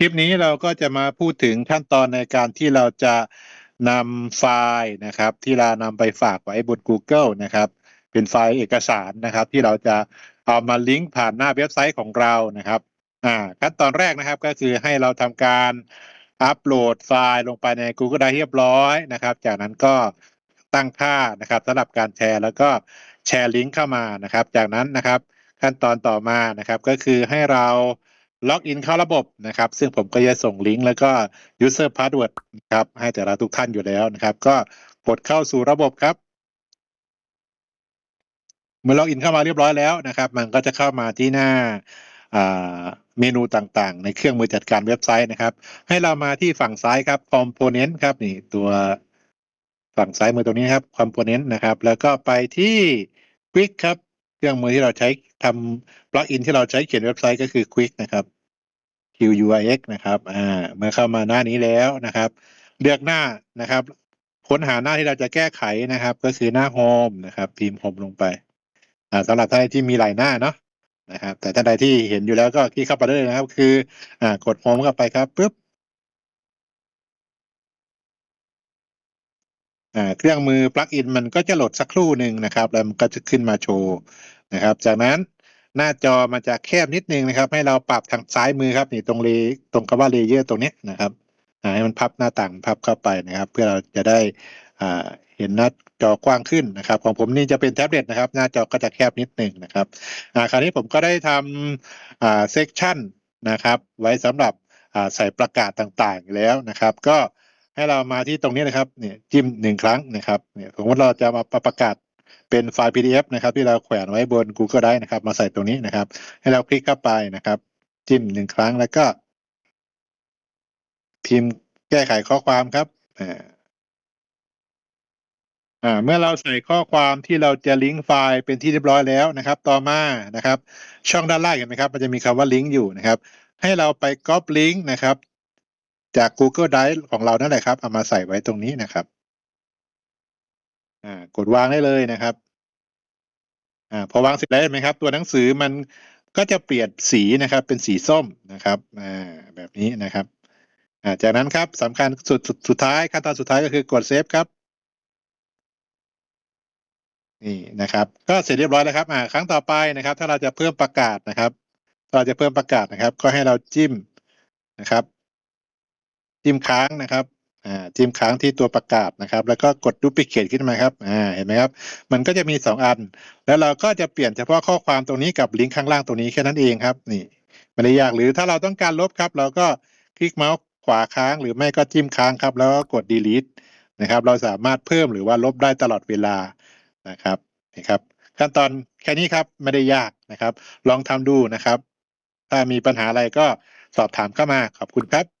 คลิปนี้เราก็จะมาพูดถึงขั้นตอนในการที่เราจะนำไฟล์นะครับ ที่เรานำไปฝากไว้บน Google นะครับ เป็นไฟล์เอกสารนะครับ ที่เราจะเอามาลิงก์ผ่านหน้าเว็บไซต์ของเรานะครับอ่าขั้นตอนแรกนะครับก็คือให้เราทำการอัปโหลดไฟล์ลงไปใน Google Drive เรียบร้อยนะครับ จากนั้นก็ตั้งค่านะครับสำหรับการแชร์ แล้วก็แชร์ลิงก์เข้ามานะครับ จากนั้นนะครับ ขั้นตอนต่อมานะครับก็คือให้เรา ล็อกอินเข้าระบบนะครับ ซึ่งผมก็จะส่งลิงก์แล้วก็ user password ครับให้แต่ละทุกท่านอยู่แล้วนะครับ ก็กดเข้าสู่ระบบครับ เมื่อล็อกอินเข้ามาเรียบร้อยแล้วนะครับ มันก็จะเข้ามาที่หน้าเมนูต่างๆ ในเครื่องมือจัดการเว็บไซต์นะครับ ให้เรามาที่ฝั่งซ้ายครับ component ครับนี่ตัวฝั่งซ้ายมือตรงนี้ครับ component นะครับ แล้วก็ไปที่ quick ครับ เครื่องมือที่เราใช้ทำปลั๊กอินที่เราใช้เขียนเว็บไซต์ก็คือ quick นะครับ QUIX นะครับอ่าเมื่อเข้ามาหน้านี้แล้วนะครับ เลือกหน้านะครับ ค้นหาหน้าที่เราจะแก้ไขนะครับ ก็คือหน้า Home นะครับพิมพ์ Home ลงไปอ่าสำหรับท่านที่มีหลายหน้าเนาะนะครับ แต่ท่านใดที่เห็นอยู่แล้วก็คลิกเข้าไปได้เลยนะครับ คืออ่ากด Home เข้าไปครับปุ๊บอ่าเครื่องมือปลั๊กอินมันก็จะโหลดสักครู่หนึ่งนะครับ แล้วมันก็จะขึ้นมาโชว์นะครับ จากนั้น หน้าจอมันจะแคบนิดนึงนะครับ ให้เราปรับทางซ้ายมือครับนี่ตรงเลตรงคำว่าเลเยอร์ตรงนี้นะครับให้มันพับหน้าต่างพับเข้าไปนะครับ เพื่อเราจะได้เห็นหน้าจอกว้างขึ้นนะครับ ของผมนี่จะเป็นแท็บเล็ตนะครับ หน้าจอก็จะแคบนิดหนึ่งนะครับอ่าคราวนี้ผมก็ได้ทำอ่าเซกชันนะครับ ไว้สำหรับอ่าใส่ประกาศต่างๆแล้วนะครับ ก็ให้เรามาที่ตรงนี้นะครับเนี่ยจิ้มหนึ่งครั้งนะครับเนี่ยสมมติเราจะมาประกาศ เป็นไฟล์ PDF นะครับที่เราแขวนไว้บน Google Drive นะครับ มาใส่ตรงนี้นะครับ ให้เราคลิกเข้าไปนะครับ จิ้มหนึ่งครั้งแล้วก็ พิมพ์แก้ไขข้อความครับอ่าเมื่อเราใส่ข้อความที่เราจะลิงก์ไฟล์เป็นที่เรียบร้อยแล้วนะครับ ต่อมานะครับ ช่องด้านล่างเห็นไหมครับ มันจะมีคำว่าลิงก์อยู่นะครับ ให้เราไปก๊อปลิงก์นะครับ จาก Google Drive ของเรานั่นแหละครับเอามาใส่ไว้ตรงนี้นะครับ อ่ากดวางได้เลยนะครับอ่าพอวางเสร็จแล้วเห็นไหมครับ ตัวหนังสือมันก็จะเปลี่ยนสีนะครับ เป็นสีส้มนะครับอ่าแบบนี้นะครับอ่าจากนั้นครับสำคัญสุดสุดสุดท้ายขั้นตอนสุดท้ายก็คือกดเซฟครับนี่นะครับ ก็เสร็จเรียบร้อยแล้วครับอ่าครั้งต่อไปนะครับ ถ้าเราจะเพิ่มประกาศนะครับเราจะเพิ่มประกาศนะครับ ก็ให้เราจิ้มนะครับ จิ้มค้างนะครับ จิ้มค้างที่ตัวประกาศนะครับ แล้วก็กดดูพิเคทขึ้นมาครับอ่าเห็นไหมครับ มันก็จะมีสองอัน แล้วเราก็จะเปลี่ยนเฉพาะข้อความตรงนี้กับลิงก์ข้างล่างตรงนี้แค่นั้นเองครับ นี่ไม่ได้ยากหรือถ้าเราต้องการลบครับ เราก็คลิกเมาส์ขวาค้างหรือไม่ก็จิ้มค้างครับ แล้วก็กด delete นะครับ เราสามารถเพิ่มหรือว่าลบได้ตลอดเวลานะครับนี่ครับ ขั้นตอนแค่นี้ครับไม่ได้ยากนะครับ ลองทำดูนะครับ ถ้ามีปัญหาอะไรก็สอบถามเข้ามาขอบคุณครับ